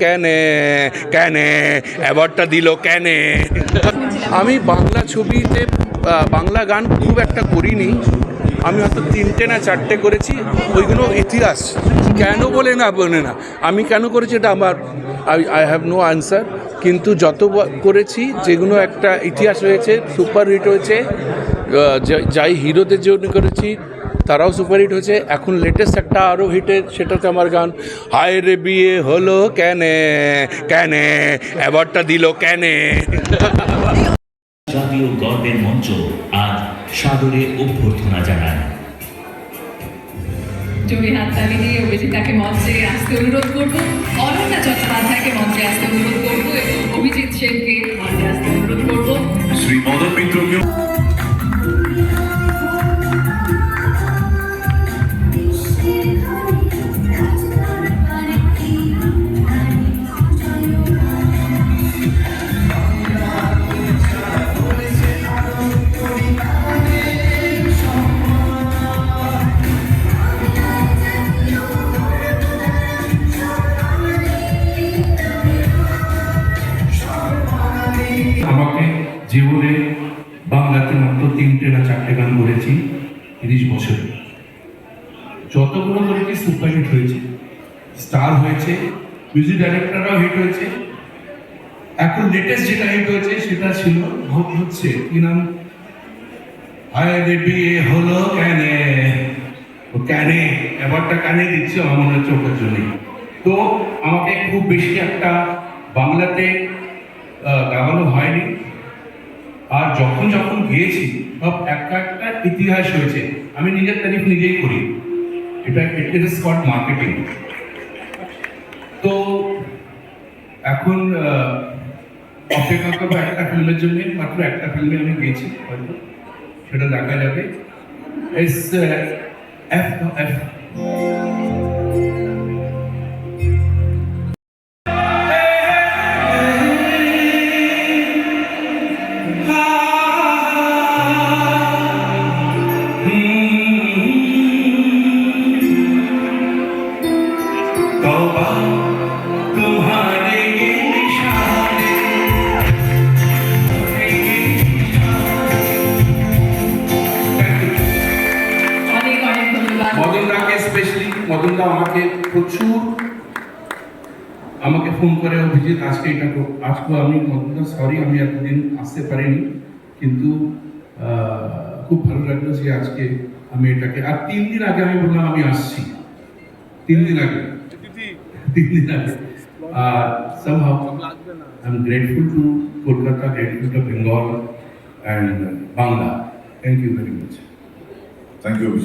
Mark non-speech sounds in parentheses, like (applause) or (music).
কেনে কেনে অ্যাওয়ার্ডটা দিল কেনে? আমি বাংলা ছবিতে বাংলা গান খুব একটা করিনি। আমি হয়তো তিনটে না চারটে করেছি, ওইগুলো ইতিহাস। কেন বলে না বলে না। আমি কেন করেছি এটা আমার I I have no answer কিন্তু যত করেছি, যেগুলো একটা ইতিহাস হয়েছে সুপার হিট হয়েছে যাই হিরোদের জন্য করেছি তারাও সুপারহিট হয়েছে। এখন লেটেস্ট একটা আরও হিটের সেটাতে আমার গান হায় রে বিয়ে হলো কেনে কেনে অ্যাওয়ার্ডটা দিল কেনে। জাতীয় গর্বের মঞ্চ আজ সাদরে অভ্যর্থনা জানায়। হাততালি দিয়ে অভিজিৎটাকে মঞ্চে আসতে অনুরোধ করব। অনন্যা চট্টোপাধ্যায়কে মঞ্চে আসতে অনুরোধ করব এবং অভিজিৎ সেনকে মঞ্চে আসতে অনুরোধ করব। শ্রী মদন আমাকে জীবনে বাংলাতে মাত্র তিনটে না চারটে গান করেছি তিরিশ বছর। যতগুলো করেছি সুপার হিট হয়েছে। স্টার হয়েছে মিউজিক ডাইরেক্টররাও হিট হয়েছে। এখন লেটেস্ট যেটা হিট হয়েছে সেটা ছিল হচ্ছে কি নাম? রে বিয়ে হলো ক্যানে ও এবারটা কানে দিচ্ছে, আমার মনে হচ্ছে ওটার জন্যই। তো আমাকে খুব বেশি একটা বাংলাতে গাওয়ানো হয়নি। আর যখন যখন গিয়েছি, সব একটা একটা ইতিহাস হয়েছে আমি নিজের তারিফ নিজেই করি। এটা ইট ইজ স্পট মার্কেটিং। তো এখন অপেক্ষা করব একটা ফিল্মের জন্য। মাত্র একটা ফিল্মে আমি গিয়েছি, হয়তো। সেটা দেখা যাবে। এস এফ এফ আমাকে ফোন করে, অভিজিৎ, আজকে এটা আজকে আমি মদনদা সরি আমি এতদিন আসতে পারিনি, কিন্তু খুব ভালো লাগল যে আজকে আমি এটাকে, আর তিন দিন আগে আমি বললাম আমি আসছি। তিন দিন আগে। (laughs) Uh, somehow, I'm grateful to Kolkata, grateful to Bengal and Bangla. Thank you very much. Thank you.